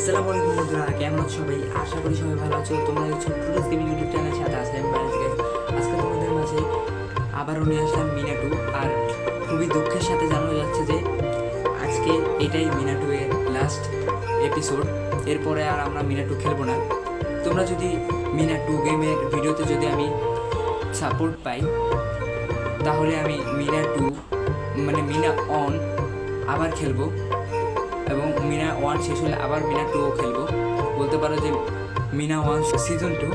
আসসালামু আলাইকুম বন্ধুরা, কেমন সবাই? আশা করি সবাই ভালো আছো। এই ছোট্ট গেমিং ইউটিউব চ্যানেলের সাথে আমি বাড়ি থেকে আজকে তোমাদের মাঝে আবারও নিয়ে আসলাম মিনাটু আর খুবই দুঃখের সাথে জানানো যাচ্ছে যে, আজকে এটাই মিনাটু এর লাস্ট এপিসোড এরপরে আর আমরা মিনাটু খেলব না। তোমরা যদি মিনাটু গেমের ভিডিওতে যদি আমি সাপোর্ট পাই, তাহলে আমি মিনা টু মানে মিনা অন আবার খেলব। এবং মিনা ওয়ান শেষ হলে আবার মিনা টুও খেলব। বলতে পারো যে মিনা ওয়ান সিজন টু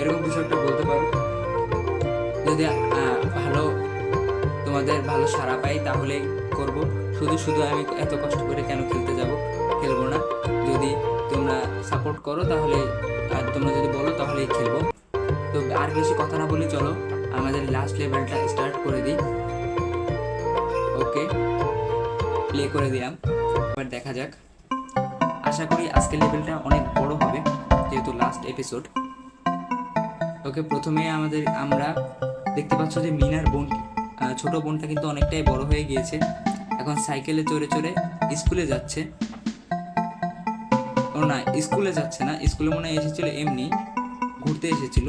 এরকম কিছু একটা বলতে পারো। যদি ভালো, তোমাদের ভালো সাড়া পাই তাহলে করব। শুধু শুধু আমি এত কষ্ট করে কেন খেলতে যাব? খেলব না। যদি তোমরা সাপোর্ট করো তাহলে, আর তোমরা যদি বলো তাহলেই খেলব। তো আর বেশি কথা না বলি চলো, আমাদের লাস্ট লেভেলটা স্টার্ট করে দিই। ওকে প্লে করে দিলাম। এবার দেখা যাক। আশা করি আজকের লেভেলটা অনেক বড় হবে, যেহেতু লাস্ট এপিসোড ওকে প্রথমে আমাদের, আমরা দেখতে পাচ্ছ যে মিনার বোন ছোট বোনটা কিন্তু অনেকটাই বড় হয়ে গিয়েছে। এখন সাইকেলে চড়ে চড়ে স্কুলে যাচ্ছে। ও না স্কুলে যাচ্ছে না স্কুলে মনে হয় এসেছিল এমনি, ঘুরতে এসেছিল।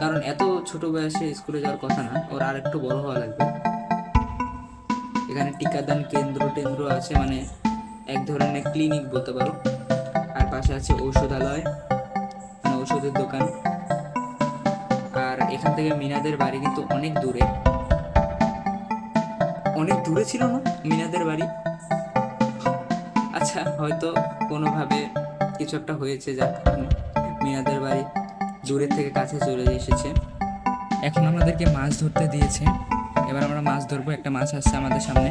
কারণ এত ছোট বয়সে স্কুলে যাওয়ার কথা না, ওর আর একটু বড় হওয়া লাগবে। এখানে টিকাদান কেন্দ্র টেন্দ্র আছে মানে এক ধরনের ক্লিনিক বলতে পারো। আর পাশে আছে ঔষধালয় মানে ওষুধের দোকান। আর এখান থেকে মিনাদের বাড়ি কিন্তু অনেক দূরে। অনেক দূরে ছিল না মিনাদের বাড়ি? আচ্ছা হয়তো কোনোভাবে কিছু একটা হয়েছে যার কারণে মিনাদের বাড়ি দূরের থেকে কাছে চলে এসেছে। এখন আমাদেরকে মাছ ধরতে দিয়েছে। এবার আমরা মাছ ধরবো, একটা মাছ আসছে আমাদের সামনে।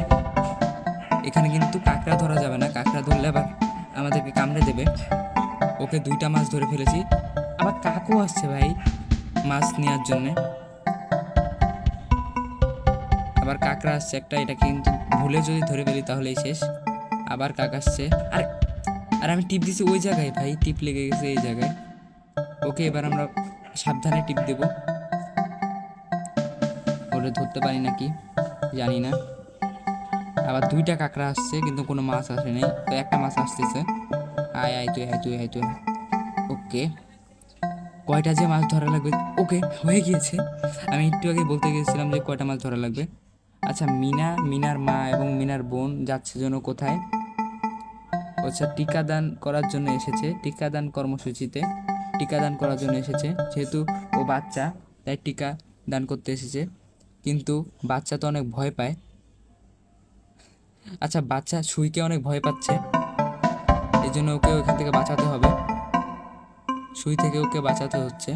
এখানে কিন্তু কাঁকড়া ধরা যাবে না, কাঁকড়া ধরলে আবার আমাদেরকে কামড়ে দেবে। ওকে দুইটা মাছ ধরে ফেলেছি। আবার কাকও আসছে ভাই মাছ নেওয়ার জন্যে। আবার কাঁকড়া আসছে একটা, এটা কিন্তু ভুলে যদি ধরে ফেলি তাহলেই শেষ। আবার কাক আসছে। আর আর আমি টিপ দিছি ওই জায়গায় ভাই, টিপ লেগে গেছে এই জায়গায়। ওকে এবার আমরা সাবধানে টিপ দেবো। ওটা ধরতে পারি নাকি? জানি না। আবার দুইটা কাঁকড়া আসছে, কিন্তু কোনো মাছ আসে নাই। তো একটা মাছ আসতেছে। আয় আয় তুই আয় তুই আয় তুই। ওকে। কয়টা যে মাছ ধরা লাগবে? ওকে, হয়ে গিয়েছে। আমি একটু আগে বলতে গিয়েছিলাম যে কয়টা মাছ ধরা লাগবে। আচ্ছা মিনা, মিনার মা এবং মিনার বোন যাচ্ছে জন্য কোথায়? আচ্ছা টিকাদান করার জন্য এসেছে। টিকাদান কর্মসূচিতে টিকাদান করার জন্য এসেছে। যেহেতু ও বাচ্চা, তাই টিকা দান করতে এসেছে। কিন্তু বাচ্চা তো অনেক ভয় পায়। আচ্ছা বাচ্চা সুইকে অনেক ভয় পাচ্ছে। এই জন্য ওকে ওখান থেকে বাঁচাতে হবে। সুই থেকে ওকে বাঁচাতে হচ্ছে।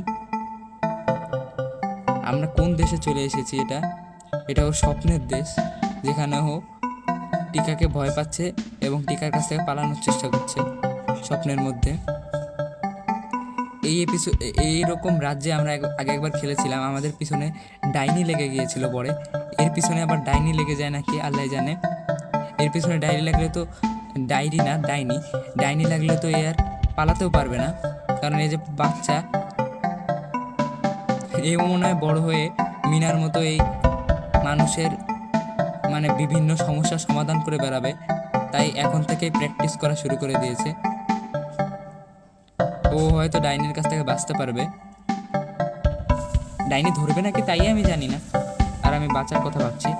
আমরা কোন দেশে চলে এসেছি এটা? এটা ওর স্বপ্নের দেশ। যেখানে ও টিকাকে ভয় পাচ্ছে এবং টিকার কাছ থেকে পালানোর চেষ্টা করছে স্বপ্নের মধ্যে। এই এপিসোড এইরকম রাজ্যে আমরা আগে একবার খেলেছিলাম। আমাদের পিছনে ডাইনি লেগে গিয়েছিল পরে। এর পিছনে আবার ডাইনি লেগে যায় নাকি, আল্লাহ জানে। এর পিছনে ডায়েরি লাগলে তো ডায়েরি না, ডাইনি। ডাইনি লাগলে তো এ আর পালাতেও পারবে না। কারণ এই যে বাচ্চা, এ মনে হয় বড় হয়ে মিনার মতো এই মানুষের মানে বিভিন্ন সমস্যার সমাধান করে বেড়াবে। তাই এখন থেকেই প্র্যাকটিস করা শুরু করে দিয়েছে। ও হয়তো ডাইনির কাছ থেকে বাঁচতে পারবে। ডাইনি ধরবে নাকি তাই আমি জানি না। আর আমি বাঁচার কথা ভাবছি।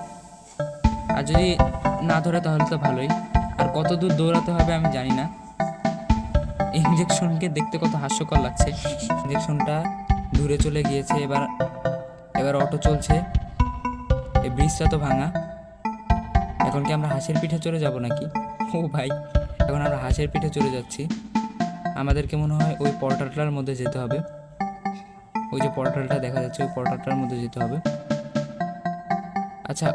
আর যদি না ধরে তাহলে তো ভালোই। আর কত দূর দৌড়াতে হবে আমি জানি না। ইঞ্জেকশনকে দেখতে কত হাস্যকর লাগছে। ইঞ্জেকশনটা দূরে চলে গিয়েছে, এবার এবার অটো চলছে। এই ব্রিজটা তো ভাঙা। এখন কি আমরা হাঁসের পিঠে চড়ে যাব নাকি? ও ভাই, এখন আমরা হাঁসের পিঠে চড়ে যাচ্ছি। আমাদেরকে মনে হয় ওই পোর্টালটার মধ্যে যেতে হবে। ওই যে পোর্টালটা দেখা যাচ্ছে, ওই পোর্টালটার মধ্যে যেতে হবে। আচ্ছা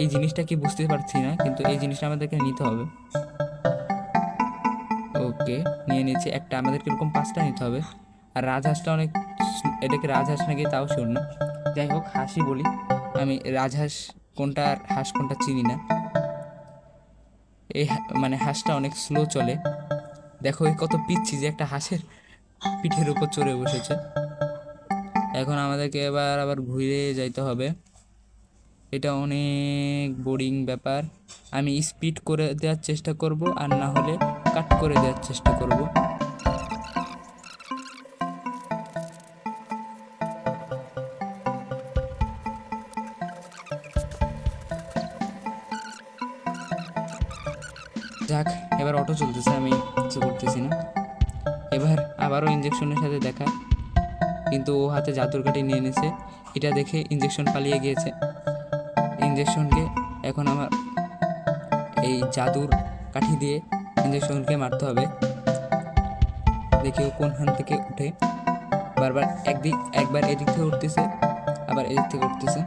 এই জিনিসটা কি বুঝতে পারছি না, কিন্তু এই জিনিসটা আমাদেরকে নিতে হবে। ওকে, নিয়ে নিচ্ছি একটা, আমাদেরকে এরকম পাঁচটা নিতে হবে। আর রাজহাঁসটা অনেক এটাকে রাজহাঁস নাকি, তাও শুন না। যাই হোক, হাসি বলি। আমি রাজহাঁস কোনটা আর হাঁস কোনটা চিনি না। এই মানে হাঁসটা অনেক স্লো চলে। দেখো এই কত পিচ্ছি যে একটা হাঁসের পিঠের উপর চড়ে বসেছে। এখন আমাদেরকে এবার আবার ঘুরে যাইতে হবে। এটা অনেক বোরিং ব্যাপার। আমি স্পিড করে দেওয়ার চেষ্টা করব আর না হলে কাট করে দেওয়ার চেষ্টা করব। যাক, এবার অটো চলতেছে, আমি কিছু করতেছি না। এবার আবারও ইঞ্জেকশনের সাথে দেখা। কিন্তু ও হাতে জাদুর কাঠি নিয়ে এনেছে এটা দেখে ইঞ্জেকশন পালিয়ে গিয়েছে। ইঞ্জেকশনকে এখন আমার এই জাদুর কাঠি দিয়ে ইঞ্জেকশনকে মারতে হবে। দেখি ও কোনখান থেকে উঠে। বারবার একদিক একবার এদিক থেকে উঠতেছে, আবার এদিক থেকে উঠতেছে।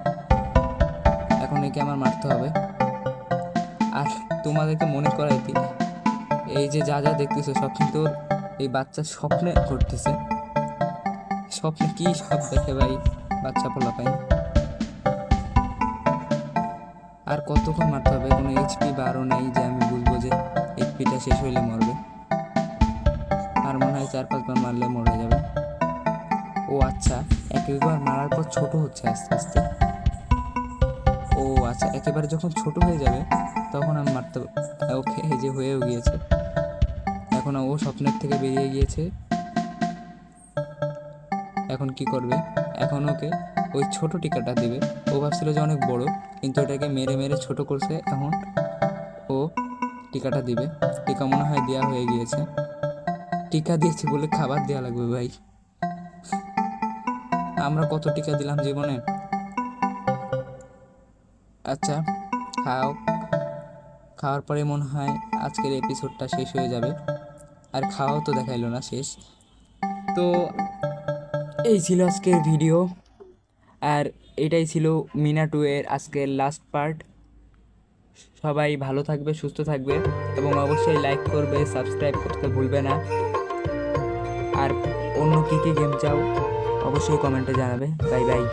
এখন একে আমার মারতে হবে। আর তোমাদেরকে মনে করাই দিই এই যে যা যা দেখতেছো, সব কিন্তু এই বাচ্চার স্বপ্নে ঘটতেছে। স্বপ্নে কি সব দেখে ভাই বাচ্চা পোলা পাই আর কতক্ষণ মারতে হবে? কোনো এইচপি বারও নেই যে আমি বুঝব যে এইচপিটা শেষ হইলে মরবে। আর মনে হয় চার পাঁচবার মারলে মরে যাবে। ও আচ্ছা এক একবার মারার পর ছোট হচ্ছে আস্তে আস্তে। ও আচ্ছা একেবারে যখন ছোট হয়ে যাবে, তখন আমি মারতে ওকে এই যে হয়েও গিয়েছে। এখন ও স্বপ্নের থেকে বেরিয়ে গিয়েছে। এখন কি করবে? এখন ওকে ওই ছোট টিকাটা দিবে। ও ভাবছিল যে অনেক বড়, কিন্তু ওটাকে মেরে মেরে ছোট করছে। এখন ও টিকাটা দিবে। টিকা মনে হয় দেওয়া হয়ে গিয়েছে। টিকা দিয়েছি বলে খাবার দেওয়া লাগবে ভাই। আমরা কত টিকা দিলাম জীবনে? আচ্ছা খাও। খাওয়ার পরে মনে হয় আজকের এপিসোডটা শেষ হয়ে যাবে। আর খাওয়াও তো দেখাইলো না, শেষ। তো এই ছিল আজকের ভিডিও আর এটাই ছিল মিনা টু এর আজকের লাস্ট পার্ট সবাই ভালো থাকবে, সুস্থ থাকবে। এবং অবশ্যই লাইক করবে সাবস্ক্রাইব করতে ভুলবে না। আর অন্য কী কী গেম চাও, অবশ্যই কমেন্টে জানাবে। Bye bye